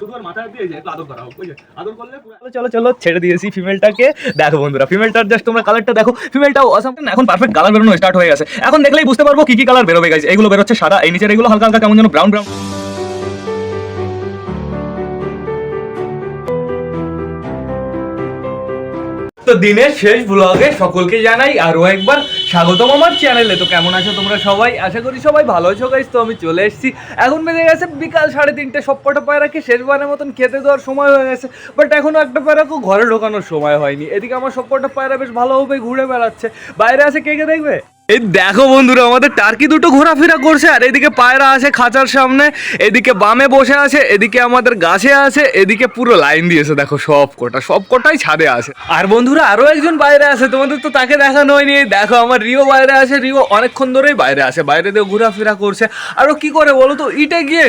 শুধু মাথায় দিয়ে আদর করা হোক আদর চলো চলো ছেড়ে দিয়েছি ফিমেলটাকে দেখো বন্ধুরা ফিমেলটার জাস্ট তোমরা কালারটা দেখো। এখন পারফেক্ট বেরোনো স্টার্ট হয়ে গেছে। এখন দেখলেই বুঝতে পারব কি কি কালার বেরোবে গেছে এগুলো বেরোচ্ছে সাদা, এই নিচের এগুলো হালকা হালকা কেমন যেন ব্রাউন ব্রাউন তো দিনের শেষ ব্লগে সকলকে জানাই আরও একবার স্বাগতম আমার চ্যানেলে তো কেমন আছো তোমরা সবাই? আশা করি সবাই ভালো আছো গাইজ তো আমি চলে এসেছি। এখন বেজে গেছে বিকাল সাড়ে তিনটে সব কটা পায়রাকে শেষবারের মতন খেতে দেওয়ার সময় হয়ে গেছে। বাট এখনও একটা পায়রাকেও ঘরে ঢোকানোর সময় হয়নি। এদিকে আমার সব কটা পায়রা বেশ ভালোভাবে ঘুরে বেড়াচ্ছে। বাইরে আছে কে কে দেখবে? এই দেখো বন্ধুরা, আমাদের টার্কি দুটো ঘোরাফেরা করছে। আর এদিকে পায়রা আছে খাঁচার সামনে, এদিকে বামে বসে আছে, এদিকে আমাদের গাছে আছে, এদিকে পুরো লাইন দিয়েছে। দেখো সব কটা, সব কটাই ছাদে আছে। আর বন্ধুরা, আরও একজন বাইরে আছে, তোমাদের তো তাকে দেখানো হয়নি। দেখো, আমার রিও বাইরে আছে, রিও অনেকক্ষণ ধরেই বাইরে আছে, বাইরে দিয়ে ঘোরাফেরা করছে। আর ও কি করে বলো তো, ইটে গিয়ে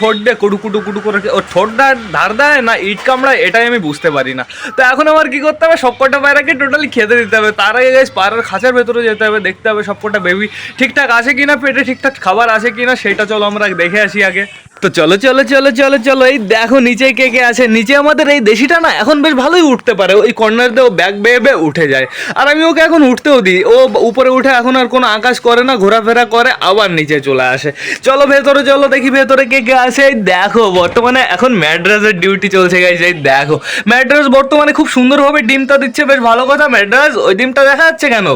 ঠোঁট দিয়ে কুটু কুটু কুটু করে ওর ঠোঁটটা ধার দেয় না ইট কামড়ায়, এটাই আমি বুঝতে পারি না। তো এখন আমার কি করতে হবে? সবকটা পায়রাকে টোটালি খেতে দিতে হবে। তার আগে গাইস পায়রার খাঁচার ভেতরে যেতে হবে, দেখতে হবে সবকটা বেবি ঠিকঠাক আছে কিনা, পেটে ঠিকঠাক খাবার আছে কিনা, সেটা চলো আমরা দেখে আসি আগে। তো চলো চলো চলো চলো চলো, এই দেখো নিচে কে কে আছে। নিচে আমাদের এই দেশিটা না এখন বেশ ভালোই উঠতে পারে। ওই কর্নার দিয়ে ও ব্যাগ বেয়ে বেয়ে উঠে যায়। আর আমি ওকে এখন উঠতেও দিই। ও উপরে উঠে এখন আর কোনো আকাশ করে না, ঘোরাফেরা করে, আবার নিচে চলে আসে। চলো ভেতরে, চলো দেখি ভেতরে কে কে আছে। এই দেখো, বর্তমানে এখন ম্যাড্রাসের ডিউটি চলছে গাইছে এই দেখো। ম্যাড্রাস বর্তমানে খুব সুন্দরভাবে ডিমটা দিচ্ছে, বেশ ভালো কথা। ম্যাড্রাস, ওই ডিমটা দেখা যাচ্ছে কেন?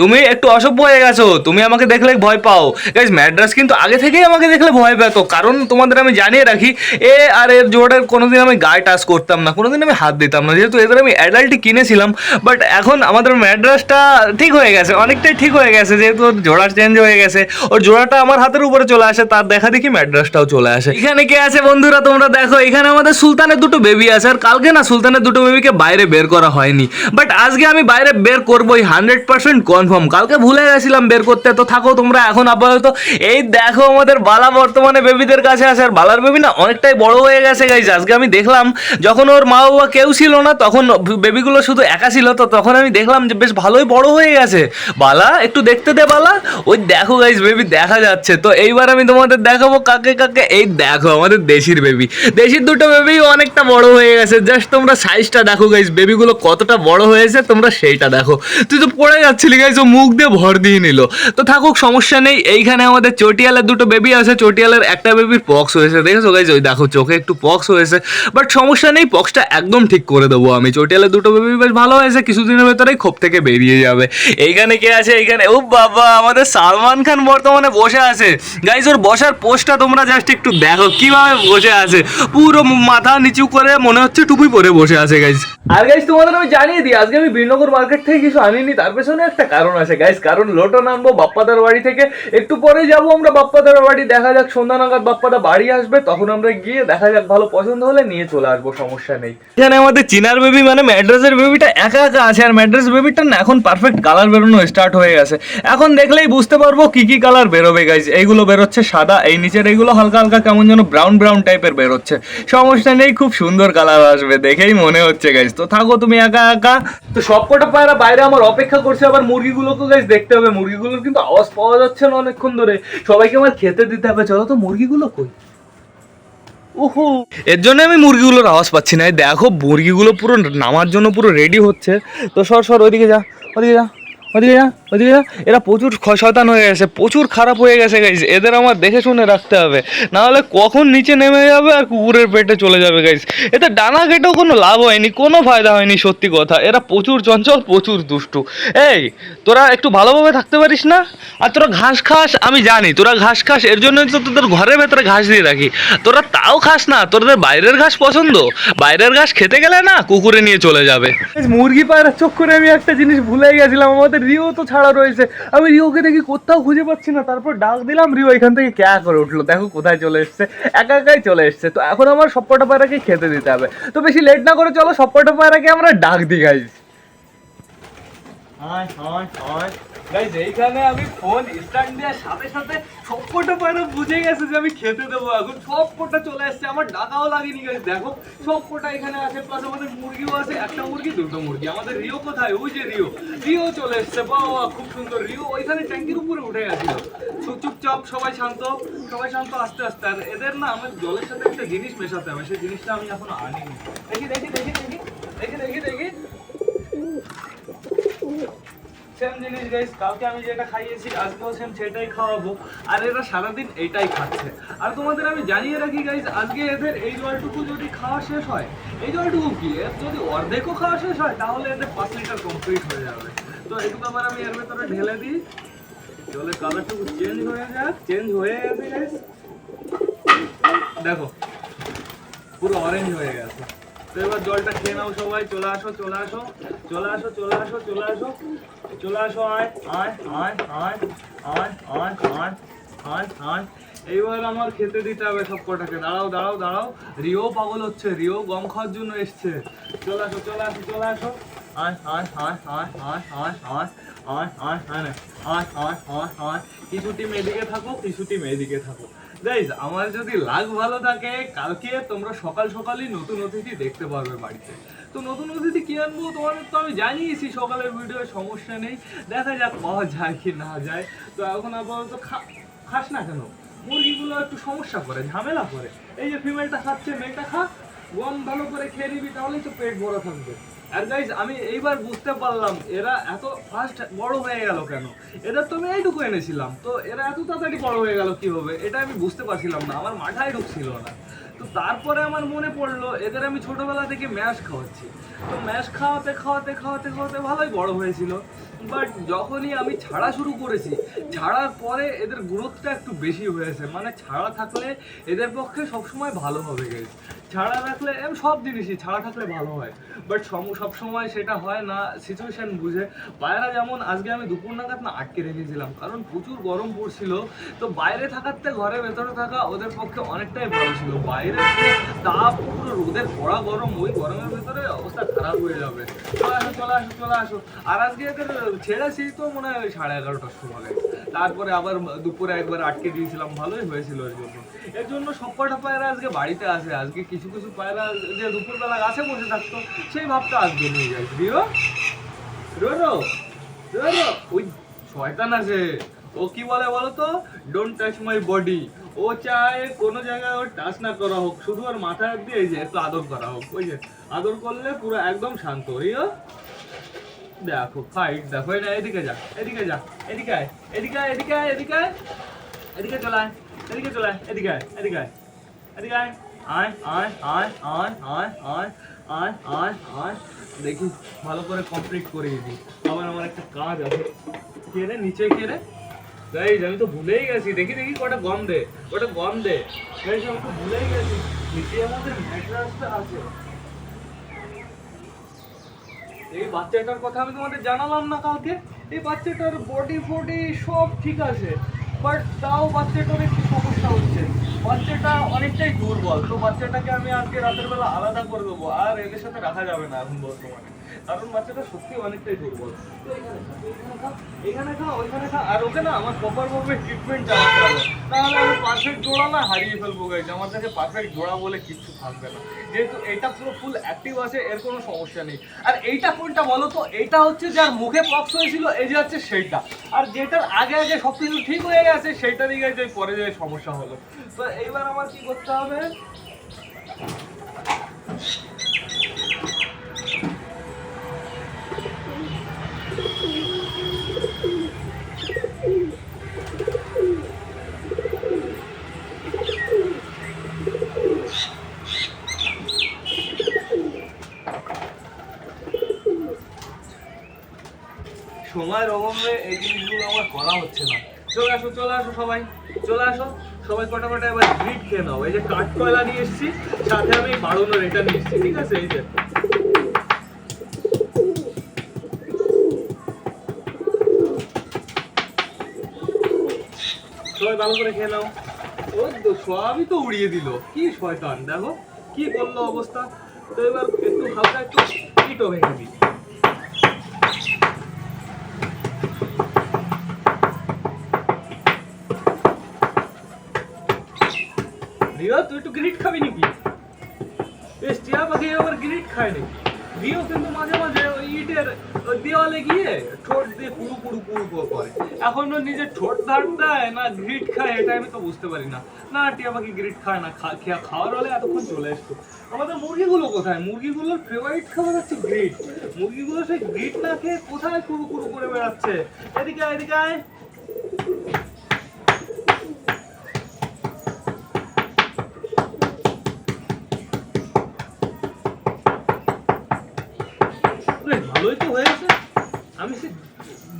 তুমি একটু অসভ্য হয়ে গেছো। তুমি আমাকে দেখলে ভয় পাও। গাইজ ম্যাড্রাস কিন্তু আগে থেকেই আমাকে দেখলে ভয় পেতো। কারণ তোমাদের আমি জানিয়ে রাখি, এ আর এর জোড়ের কোনোদিন আমি গায়ে টাচ করতাম না, কোনোদিন আমি হাত দিতাম না। যেহেতু এদের আমি অ্যাডাল্টই কিনেছিলাম বাট এখন আমাদের ম্যাড্রাসটা ঠিক হয়ে গেছে, অনেকটাই ঠিক হয়ে গেছে, যেহেতু ওর জোড়া চেঞ্জ হয়ে গেছে, ওর জোড়াটা আমার হাতের উপরে চলে আসে, তার দেখা দেখি ম্যাড্রাসটাও চলে আসে। এখানে কে আছে বন্ধুরা, তোমরা দেখো, এখানে আমাদের সুলতানের দুটো বেবি আছে, আর কালকে না সুলতানের দুটো বেবিকে বাইরে বের করা হয়নি। বাট আজকে আমি বাইরে বের করবোই হান্ড্রেড পার্সেন্ট কনফার্ম কালকে ভুলে গেছিলাম বের করতে, তো থাকো তোমরা এখন আপাতত। এই দেখো আমাদের বালা বর্তমানে বেবিদের কাছে আছে। আর বালার বেবি না অনেকটাই বড় হয়ে গেছে গাইজ আজকে আমি দেখলাম, যখন ওর মা বাবা কেউ ছিল না, তখন বেবিগুলো শুধু একা ছিল, তো তখন আমি দেখলাম যে বেশ ভালোই বড় হয়ে গেছে। বালা, একটু দেখতে দে বালা। ওই দেখো গাইজ বেবি দেখা যাচ্ছে। তো এইবার আমি তোমাদের দেখাবো কাকে কাকে। এই দেখো, আমাদের দেশির বেবি দেশির দুটো বেবি অনেকটা বড় হয়ে গেছে। জাস্ট তোমরা সাইজটা দেখো গাইজ বেবিগুলো কতটা বড় হয়েছে, তোমরা সেইটা দেখো। তুই তো পড়ে যাচ্ছিলি গাইজ ও মুখ দিয়ে ভর দিয়ে নিল। তো থাকুক, সমস্যা নেই। এইখানে আমাদের চটিয়ালের দুটো বেবি আছে। চটিয়ালের একটা বেবির পক্স হয়েছে। দেখেছ গাইজ ওই দেখো, চোখে একটু পক্স হয়েছে। বাট সমস্যা নেই পক্সটা একদম ঠিক করে দেবো আমি। চটিয়ালের দুটো বেবি বেশ ভালো হয়েছে, কিছুদিনের ভেতরেই খোপ থেকে বেরিয়ে যাবে। এইখানে কে আছে? এইখানে ও বাবা, আমাদের সালমান খান বর্তমানে বসে আছে। গাইজ ওর বসার পোস্টটা তোমরা জাস্ট একটু দেখো, কীভাবে বসে আছে। পুরো মাথা নিচু করে মনে হচ্ছে টুপি পরে বসে আছে গাইজ আর গাইজ তোমাদের আমি জানিয়ে দিই, আজকে আমি বীরনগর মার্কেট থেকে কিছু আনিনি, তার পেছনে একটা কারণ আছে গাইজ কারণ লোটন আনব বাপ্পাদার বাড়ি থেকে। একটু পরে যাব আমরা বাপ্পাদার বাড়ি, দেখা যাক সন্ধ্যা নাগাদ বাপ্পাদা বাড়ি আসবে তখন আমরা গিয়ে দেখা যাক ভালো পছন্দ হলে নিয়ে চলে আসব সমস্যা নেই। এখানে আমাদের চিনার বেবি মানে ম্যাড্রাসের বেবিটা একা একা আছে আর ম্যাড্রাস বেবিটা না এখন পারফেক্ট কালার বেরোনো স্টার্ট হয়ে গেছে। এখন দেখলেই বুঝতে পারব কি কি কালার বেরোবে গাইজ এইগুলো বেরোচ্ছে সাদা এই নিচের এইগুলো হালকা হালকা কেমন যেন ব্রাউন ব্রাউন টাইপের বেরোচ্ছে। সমস্যা নেই খুব সুন্দর কালার আসবে দেখেই মনে হচ্ছে গাইজ তো থাকো তুমি একা একা। তো সবকটা পায়রা বাইরে আমার অপেক্ষা করছে আবার মুরগিগুলোকে গাইজ দেখতে হবে। মুরগিগুলোর কিন্তু আওয়াজ পাওয়া যাচ্ছে না অনেকক্ষণ ধরে। সবাইকে আমার খেতে দিতে হবে। চলো তো মুরগিগুলো কই? এর জন্য আমি মুরগিগুলোর আওয়াজ পাচ্ছি না। দেখো, মুরগিগুলো পুরো নামার জন্য পুরো রেডি হচ্ছে। তো সর সর, ওইদিকে যা ওদিকে যা ওদিকে যা। ওদিকে এরা প্রচুর শয়তান হয়ে গেছে, প্রচুর খারাপ হয়ে গেছে গাইজ এদের আমার দেখে শুনে রাখতে হবে। না হলে কখন নিচে নেমে যাবে আর কুকুরের পেটে চলে যাবে গাইজ এতে ডানা কেটেও কোনো লাভ হয়নি, কোনো ফায়দা হয়নি, সত্যি কথা। এরা প্রচুর চঞ্চল, প্রচুর দুষ্টু। এই, তোরা একটু ভালোভাবে থাকতে পারিস না? আর তোরা ঘাস খাস, আমি জানি, তোরা ঘাস খাস, এর জন্যই তো তোদের ঘরের ভেতরে ঘাস দিয়ে রাখি। তোরা তাও খাস না, তোদের বাইরের ঘাস পছন্দ। বাইরের ঘাস খেতে গেলে না, কুকুরে নিয়ে চলে যাবে। মুরগি পায়রা চোখ করে আমি একটা জিনিস ভুলে গেছিলাম, আমাদের রিও তো ছাড়া রয়েছে। আমি রিওকে দেখি কোথাও খুঁজে পাচ্ছি না। তারপর ডাক দিলাম, রিও এখান থেকে ক্যা করে উঠল? দেখো কোথায় চলে এসছে। একা একাই চলে এসছে। তো এখন আমার সবকটা পায়রাকে খেতে দিতে হবে। তো বেশি লেট না করে চলো সবকটা পায়রাকে আমরা ডাক দিই গাইজ আমি বুঝে গেছে যে আমি খেতে দেবো এখন। চলে আমার লাগেনি এখানে আমাদের আছে, একটা মুরগি, দুটো মুরগি। আমাদের রিও কোথায়? রিও। রিও চলে খুব সুন্দর। রিও ওইখানে ট্যাঙ্কির উপরে উঠে গেছিল। চুপ- চুপচাপ সবাই শান্ত সবাই শান্ত, আস্তে আস্তে। আর এদের না, আমার জলের সাথে একটা জিনিস মেশাতে হবে, সেই জিনিসটা আমি এখন দেখি দেখি দেখি দেখি দেখি দেখি সেম জিনিস গাইস কালকে আমি যেটা খাইয়েছি, আজকেও সেম সেটাই খাওয়াবো। আর এরা সারাদিন এইটাই খাচ্ছে। আর তোমাদের আমি জানিয়ে রাখি গাইস আজকে এদের এই জলটুকু যদি খাওয়া শেষ হয়, এই জলটুকু কি? এর যদি অর্ধেকও খাওয়া শেষ হয়, তাহলে এদের পাঁচ লিটার কমপ্লিট হয়ে যাবে। তো এটুকু আবার আমি এর ভেতরে ঢেলে দিই। জলের কালারটুকু চেঞ্জ হয়ে যাক চেঞ্জ হয়ে গেছে। গাইস দেখো, পুরো অরেঞ্জ হয়ে গেছে। তো এবার জলটা খেয়ে নাও সবাই চলে আসো চলে আসো চলে আসো চলে আসো চলে আসো চলে আসো আয় আয় আয় আয় আয় আয় আয় আয় আয় এইবার আমার খেতে দিতে হবে সব কটাকে দাঁড়াও দাঁড়াও দাঁড়াও রিও পাগল হচ্ছে রিও গম খাওয়ার জন্য এসছে চলে আসো চলে আসো চলে আসো আয় আয় আয় আয় আয় আয় আয় আয় আয় আয় আয় আয় আয় কিছু টিম এদিকে থাকো কিছু টিম এদিকে থাকো গাইজ আমার যদি লাগ ভালো থাকে, কালকে তোমরা সকাল সকালই নতুন অতিথি দেখতে পারবে বাড়িতে। তো নতুন অতিথি কি আনব? তোমাদের তো আমি জানিয়েছি, সকালের ভিডিও সমস্যা নেই। দেখা যাক পাওয়া যায় কি না যায়। তো এখন আপাতত খাস না কেন? মুরগিগুলো একটু সমস্যা করে, ঝামেলা করে। এই যে ফিমেলটা খাচ্ছে, মেয়েটা খা। গম ভালো করে খেয়ে নিবি, তাহলেই তো পেট বড় থাকবে। আর গাইজ আমি এইবার বুঝতে পারলাম, এরা এত ফাস্ট বড় হয়ে গেল কেন? এদের তো আমি এইটুকু এনেছিলাম। তো এরা এত তাড়াতাড়ি বড় হয়ে গেল কীভাবে? এটা আমি বুঝতে পারছিলাম না, আমার মাথায় ঢুকছিল না। তো তারপরে আমার মনে পড়ল, এদের আমি ছোটবেলা থেকে ম্যাশ খাওয়াচ্ছি। তো ম্যাশ খাওয়াতে খাওয়াতে খাওয়াতে খাওয়াতে ভালোই বড় হয়েছিল। বাট যখনই আমি ছাড়া শুরু করেছি, ছাড়ার পরে এদের গ্রোথটা একটু বেশি হয়েছে। মানে ছাড়া থাকলে এদের পক্ষে সবসময় ভালো হবে গেছে ছাড়া রাখলে সব জিনিসই ছাড়া থাকলে ভালো হয়। বাট সব সময় সেটা হয় না সিচুয়েশন বুঝে। পায়রা যেমন, আজকে আমি দুপুর নাগাদ না আটকে রেখেছিলাম কারণ প্রচুর গরম পড়ছিল। তো বাইরে থাকাতে ঘরের ভেতরে থাকা ওদের পক্ষে অনেকটাই ভালো ছিল। বাইরে তাপ পুরো রোদের পড়া গরম, ওই গরমের ভেতরে অবস্থা খারাপ হয়ে যাবে। চলে আসো চলে আসো চলে আসো। আর আজকে এদের ছেড়েছি তো মনে হয় ওই সাড়ে এগারোটার সময়। তারপরে আবার দুপুরে একবার আটকে দিয়েছিলাম, ভালোই হয়েছিল এর জন্য। এর জন্য সবকটা পায়রা আজকে বাড়িতে আসে, আজকে কিছু কিছু পায়রা যে দুপুরবেলা গাছে বসে থাকতো, সেই ভাবটা আজকে নিয়ে যায়। রিও রো ওই শয়তান আছে। ও কি বলে বলো তো? ডোন্ট টাচ মাই বডি ও চায় কোনো জায়গায় ওর টাচ না করা হোক, শুধু ওর মাথায় দিয়ে যে একটু আদর করা হোক। ওই যে আদর করলে পুরো একদম শান্ত। রিও দেখো ফাইট দেখো, এই না, এদিকে যা এদিকে যা। এদিকে এদিকে এদিকে এদিকে এদিকে এদিকে এদিকে আয় আয়। আয় আয় আয় আয় দেখি, ভালো করে কমপ্লিট করে দিই। আবার আমার একটা কাজ আছে। কে রে, নিচে কে রে? গাইজ আমি তো ভুলেই গেছি। দেখি দেখি, কটা গম দে, কটা গম দে। আমি তো ভুলেই গেছি। নিচে আমাদের ম্যাট্রাসটা আছে। এই বাচ্চাটার কথা আমি তোমাদের জানালাম না কালকে? এই বাচ্চাটার বডি ফডি সব ঠিক আছে বাট তাও বাচ্চাটার একটু সমস্যা হচ্ছে। বাচ্চাটা অনেকটাই দুর্বল তো বাচ্চাটাকে আমি আজকে রাতের বেলা আলাদা করে দেবো আর এদের সাথে রাখা যাবে না এখন বর্তমানে। কারণ বাচ্চাটা সত্যি অনেকটাই দুর্বল। এখানে খা, ওইখানে খা আর ওকে না আমার প্রপার ভাবে ট্রিটমেন্ট চালাতে হবে। তাহলে আমি পারফেক্ট জোড়া না হারিয়ে ফেলব গাইজ আমার কাছে পারফেক্ট জোড়া বলে কিচ্ছু থাকবে না। যেহেতু এটা পুরো ফুল অ্যাক্টিভ আছে এর কোনো সমস্যা নেই। আর এইটা কোনটা বলো তো? এইটা হচ্ছে যার মুখে পক্স হয়েছিল এই যে হচ্ছে সেইটা। আর যেটার আগে আগে সব কিছু ঠিক হয়ে গেছে সেইটারই গাইজ পরে যে সমস্যা হলো। তো এইবার আমার কি করতে হবে? সময়ের অভাবে এই জিনিসগুলো আমার করা হচ্ছে না। চলে আসো চলে আসো সবাই। কটা এবার খেয়ে নাও। এই যে কাঠ কয়লা নিয়ে সাথে আমি এটা নিয়ে ঠিক আছে? এই যে। সবাই ভালো করে তো উড়িয়ে কি দেখো, কি করল অবস্থা। তো এবার একটু হালকা একটু ইটও ভেঙে দিই রিও তুই একটু গ্রিট খাবি নাকি? বেশ, টিয়া পাখি আবার গ্রিট খায় নাকি? রিও কিন্তু মাঝে মাঝে ইটের দেওয়ালে গিয়ে ঠোঁট দিয়ে পুরু পুরু পুরু নিজের ঠোঁট ধার দেয়, না গ্রিট খায়, এটা আমি তো বুঝতে পারি না। না, টিয়া পাখি গ্রিট খায় না খেয়া- খাওয়ার হলে এতক্ষণ চলে আসতো আমাদের মুরগিগুলো কোথায়? মুরগিগুলোর ফেভারিট খাবার হচ্ছে গ্রিট মুরগিগুলো সেই গ্রিট না খেয়ে কোথায় কুরু কুরু করে বেড়াচ্ছে? এদিকে এদিকে আয় বেশ ভালোই তো হয়েছে আমি সে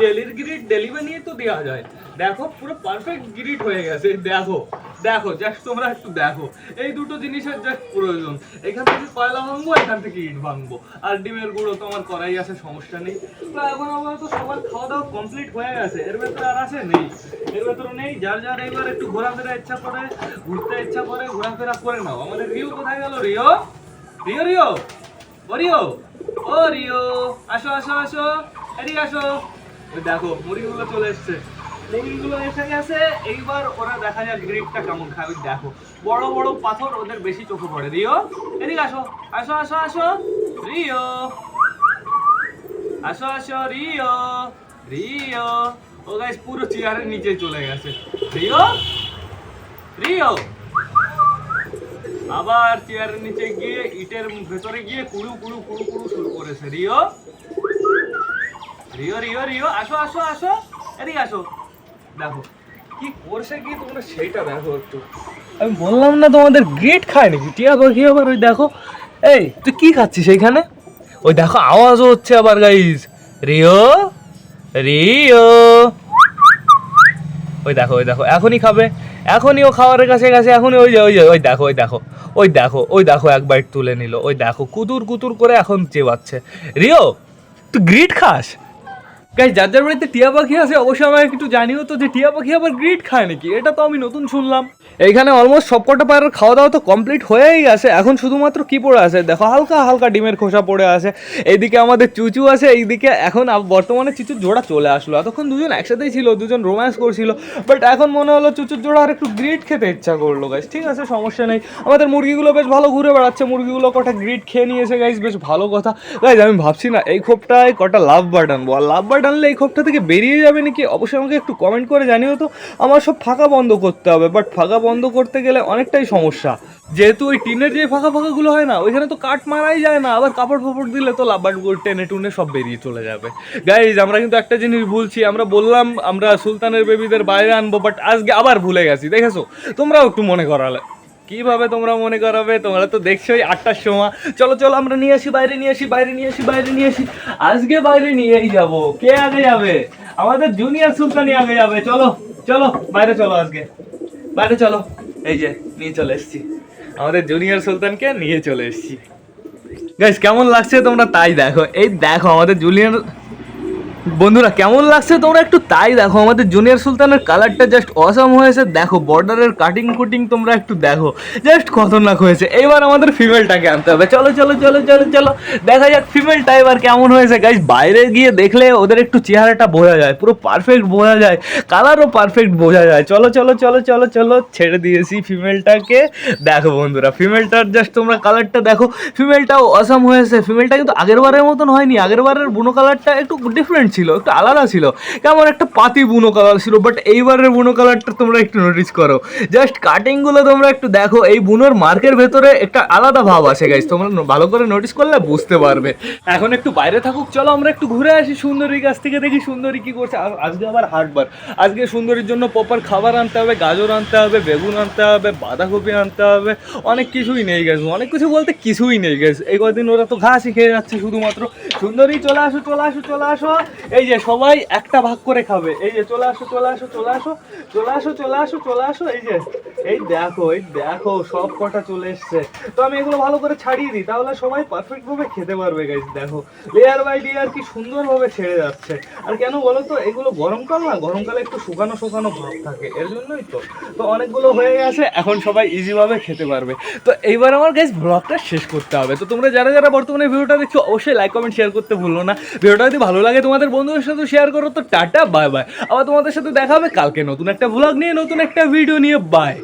ডেলির গ্রিড ডেলিভারি নিয়ে তো দেওয়া যায়। দেখো, পুরো পারফেক্ট গ্রিড হয়ে গেছে। দেখো দেখো জাস্ট তোমরা একটু দেখো। এই দুটো জিনিসের জাস্ট প্রয়োজন। এখান থেকে কয়লা ভাঙবো, এখান থেকে ইট ভাঙবো। আর ডিমের গুঁড়ো তো আমার করাই আছে, সমস্যা নেই। তো এখন আমার তো সবার খাওয়া দাওয়া কমপ্লিট হয়ে গেছে। এর ভেতরে আর আছে? নেই। এর ভেতরে নেই। যার যার এবার একটু ঘোরাফেরা ইচ্ছা করে, ঘুরতে ইচ্ছা করে, ঘোরাফেরা করে নাও। আমাদের রিও কোথায় গেল? রিও? Rio Rio? ও রিও? ও, রিও। আসো আসো আসো। এদিকে আসো। দেখো মুরগিগুলো চলে এসছে। মুরগিগুলো এসে গেছে, এইবার ওরা দেখা যাক গ্রিপটা কেমন ওই দেখো, বড় বড় পাথর ওদের বেশি চোখে পড়ে। রিও, এদিকে আসো আসো আসো আসো। রিও, আসো আসো, রিও রিও। ও গাইস পুরো চেয়ারের নিচে চলে গেছে। Rio Rio. আবার চেয়ারের নিচে গিয়ে, ইটের ভেতরে গিয়ে কুড়ু কুড়ু কুড়ু কুড়ু শুরু করেছে। রিও রিও রিও রিও, আসো আসো আসো। এদিকে আসো। দেখো, কি করছে কি তোমরা সেইটা দেখো একটু। আমি বললাম না তোমাদের গ্রেট খায় নাকি? টিয়া পাখি আবার ওই দেখো। এই, তুই কি খাচ্ছিস এইখানে? ওই দেখো, আওয়াজও হচ্ছে আবার গাইস রিও রিও। ওই দেখো ওই দেখো, এখনই খাবে। এখনই ও খাবারের কাছে গেছে এখনই ওই যে ওই যে, ওই দেখো ওই দেখো ওই দেখো ওই দেখো, এক বাইট তুলে নিল। ওই দেখো কুতুর কুতুর করে এখন চেবাচ্ছে। রিও, তুই গ্রিট খাস? গাইজ যার যার বাড়িতে টিয়া পাখি আছে, অবশ্যই আমাকে একটু জানিও তো যে টিয়া পাখি আবার গ্রিট খায় নাকি? এটা তো আমি নতুন শুনলাম। এইখানে অলমোস্ট সবকটা পায়রার খাওয়া দাওয়া তো কমপ্লিট হয়েই গেছে এখন শুধুমাত্র কি পড়ে আছে? দেখো, হালকা হালকা ডিমের খোসা পড়ে আছে। এইদিকে আমাদের চুচু আছে, এইদিকে এখন বর্তমানে চুচুর জোড়া চলে আসলো। এতক্ষণ দুজন একসাথেই ছিল, দুজন রোম্যান্স করছিল। বাট এখন মনে হলো চুচুর জোড়া আর একটু গ্রিট খেতে ইচ্ছা করল গাইজ ঠিক আছে, সমস্যা নেই। আমাদের মুরগিগুলো বেশ ভালো ঘুরে বেড়াচ্ছে। মুরগিগুলো কটা গ্রিট খেয়ে নিয়েছে গাইজ বেশ ভালো কথা। গাইজ আমি ভাবছি না, এই খোপটায় কটা লাভ আর লাভ বার্ড আনলে এই খোপটা থেকে বেরিয়ে যাবে নাকি? অবশ্যই আমাকে একটু কমেন্ট করে জানিও তো। আমার সব ফাঁকা বন্ধ করতে হবে বাট ফাঁকা বন্ধ করতে গেলে অনেকটাই সমস্যা। যেহেতু ওই টিনের যে ফাঁকা ফাঁকাগুলো হয় না, ওইখানে তো কাঠ মারাই যায় না। আবার কাপড় ফাপড় দিলে তো লাভবার্ডগুলো টেনে টুনে সব বেরিয়ে চলে যাবে। গাইজ আমরা কিন্তু একটা জিনিস ভুলছি। আমরা বললাম, আমরা সুলতানের বেবিদের বাইরে আনব বাট আজকে আবার ভুলে গেছি। দেখেছ? তোমরাও একটু মনে করালে। কীভাবে তোমরা মনে করাবে? তোমরা তো দেখছোই, আটটার সময়। চলো চলো, আমরা নিয়ে আসি, বাইরে নিয়ে আসি, বাইরে নিয়ে আসি, বাইরে নিয়ে আসি। আজকে বাইরে নিয়েই যাব। কে আগে যাবে? আমাদের জুনিয়র সুলতানই আগে যাবে। চলো চলো, বাইরে চলো আজকে। বাইরে চলো। এই যে, নিয়ে চলে এসেছি। আমাদের জুনিয়র সুলতানকে নিয়ে চলে এসেছি। গাইস কেমন লাগছে তোমরা? তাই দেখো। এই দেখো, আমাদের জুনিয়র বন্ধুরা, কেমন লাগছে তোমরা একটু তাই দেখো। আমাদের জুনিয়র সুলতানের কালারটা জাস্ট অসাম হয়েছে। দেখো বর্ডারের কাটিং কুটিং তোমরা একটু দেখো। জাস্ট খতরনাক হয়েছে। এবার আমাদের ফিমেলটাকে আনতে হবে। চলো চলো চলো চলো চলো। দেখা যাক ফিমেলটা এবার কেমন হয়েছে। গাইজ বাইরে গিয়ে দেখলে ওদের একটু চেহারাটা বোঝা যায়। পুরো পারফেক্ট বোঝা যায়। কালারও পারফেক্ট বোঝা যায়। চলো চলো চলো চলো চলো। ছেড়ে দিয়েছি ফিমেলটাকে দেখো বন্ধুরা ফিমেলটার জাস্ট তোমরা কালারটা দেখো। ফিমেলটাও অসাম হয়েছে। ফিমেলটা কিন্তু আগের বারের মতন হয়নি। আগের বারের বুনো কালারটা একটু ডিফারেন্ট ছিল, একটু আলাদা ছিল। কেমন একটা পাতি বুনো কালার ছিল বাট এইবারের বুনো কালারটা তোমরা একটু নোটিস করো। জাস্ট কাটিংগুলো তোমরা একটু দেখো, এই বুনোর মার্কের ভেতরে একটা আলাদা ভাব আছে গাইজ তোমরা ভালো করে নোটিস করলে বুঝতে পারবে। এখন একটু বাইরে থাকুক, চলো আমরা একটু ঘুরে আসি সুন্দরীর কাছ থেকে, দেখি সুন্দরী কি করছে। আজকে আবার হাটবার। আজকে সুন্দরীর জন্য প্রপার খাবার আনতে হবে, গাজর আনতে হবে, বেগুন আনতে হবে, বাঁধাকপি আনতে হবে। অনেক কিছুই নেই গেছে অনেক কিছু বলতে কিছুই নেই গেছে এই কদিন ওরা তো ঘাসই খেয়ে যাচ্ছে শুধুমাত্র। সুন্দরী, চলে আসো চলে আসো চলে আসো। এই যে সবাই একটা ভাগ করে খাবে। এই যে চলে আসো চলে আসো চলে আসো চলে আসো চলে আসো চলে আসো, এই যে। এই দেখো এই দেখো, সব কটা চলে এসছে। তো আমি এগুলো ভালো করে ছাড়িয়ে দিই, তাহলে সবাই পারফেক্টভাবে খেতে পারবে গাইজ দেখো। লেয়ার বাই লেয়ার কি সুন্দরভাবে ছেড়ে যাচ্ছে। আর কেন বলো তো, এগুলো গরমকাল না? গরমকালে একটু শুকানো শুকানো ভাব থাকে, এর জন্যই তো। তো অনেকগুলো হয়ে গেছে, এখন সবাই ইজিভাবে খেতে পারবে। তো এইবার আমার গাইজ ব্লগটা শেষ করতে হবে। তো তোমরা যারা যারা বর্তমানে ভিডিওটা দেখছ, অবশ্যই লাইক কমেন্ট শেয়ার করতে ভুলো না। ভিডিওটা যদি ভালো লাগে তোমাদের বন্ধুদের সাথে শেয়ার করো তো টাটা বাই বাই আবার তোমাদের সাথে দেখা হবে কালকে নতুন একটা ভ্লগ নিয়ে, নতুন একটা ভিডিও নিয়ে বাই